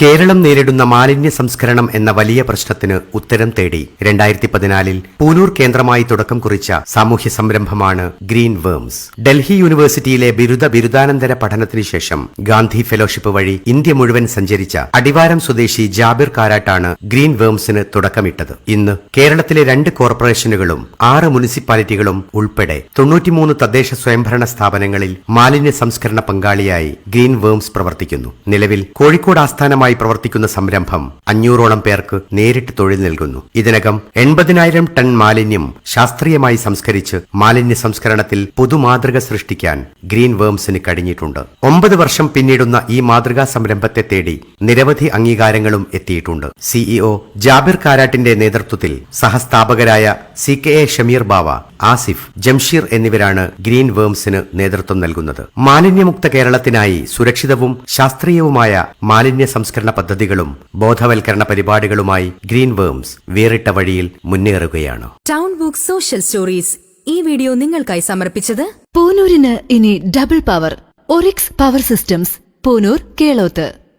കേരളം നേരിടുന്ന മാലിന്യ സംസ്കരണം എന്ന വലിയ പ്രശ്നത്തിന് ഉത്തരം തേടി രണ്ടായിരത്തി പതിനാലിൽ പൂനൂർ കേന്ദ്രമായി തുടക്കം കുറിച്ച സാമൂഹ്യ സംരംഭമാണ് ഗ്രീൻ വേംസ്. ഡൽഹി യൂണിവേഴ്സിറ്റിയിലെ ബിരുദ ബിരുദാനന്തര പഠനത്തിനു ശേഷം ഗാന്ധി ഫെലോഷിപ്പ് വഴി ഇന്ത്യ മുഴുവൻ സഞ്ചരിച്ച അടിവാരം സ്വദേശി ജാബിർ കാരാട്ടാണ് ഗ്രീൻ വേംസിന് തുടക്കമിട്ടത്. ഇന്ന് കേരളത്തിലെ രണ്ട് കോർപ്പറേഷനുകളും ആറ് മുനിസിപ്പാലിറ്റികളും ഉൾപ്പെടെ തൊണ്ണൂറ്റിമൂന്ന് തദ്ദേശ സ്വയംഭരണ സ്ഥാപനങ്ങളിൽ മാലിന്യ സംസ്കരണ പങ്കാളിയായി ഗ്രീൻ വേംസ് പ്രവർത്തിക്കുന്നു. നിലവിൽ കോഴിക്കോട് ആസ്ഥാനമായി പ്രവർത്തിക്കുന്ന സംരംഭം അഞ്ഞൂറോളം പേർക്ക് നേരിട്ട് തൊഴിൽ നൽകുന്നു. ഇതിനകം എൺപതിനായിരം ടൺ മാലിന്യം ശാസ്ത്രീയമായി സംസ്കരിച്ച് മാലിന്യ സംസ്കരണത്തിൽ പുതുമാതൃക സൃഷ്ടിക്കാൻ ഗ്രീൻ വേംസിന് കഴിഞ്ഞിട്ടുണ്ട്. ഒമ്പത് വർഷം പിന്നിടുന്ന ഈ മാതൃകാ സംരംഭത്തെ തേടി നിരവധി അംഗീകാരങ്ങളും എത്തിയിട്ടുണ്ട്. സിഇഒ ജാബിർ കാരാട്ടിന്റെ നേതൃത്വത്തിൽ സഹസ്ഥാപകരായ C K A Shameer Bava Asif Jamsheer എന്നിവരാണ് ഗ്രീൻ വേംസിന് നേതൃത്വം നൽകുന്നത്. മാലിന്യമുക്ത കേരളത്തിനായി സുരക്ഷിതവും ശാസ്ത്രീയവുമായ മാലിന്യ സംസ്കരണ പദ്ധതികളും ബോധവൽക്കരണ പരിപാടികളുമായി ഗ്രീൻ വേംസ് വേറിട്ട വഴിയിൽ മുന്നേറുകയാണ്. ടൗൺ ബുക്ക് സോഷ്യൽ സ്റ്റോറീസ് ഈ വീഡിയോ നിങ്ങൾക്കായി സമർപ്പിച്ചത് പൂനൂരിന് ഇനി double power Orix power systems Poonoor Keloth.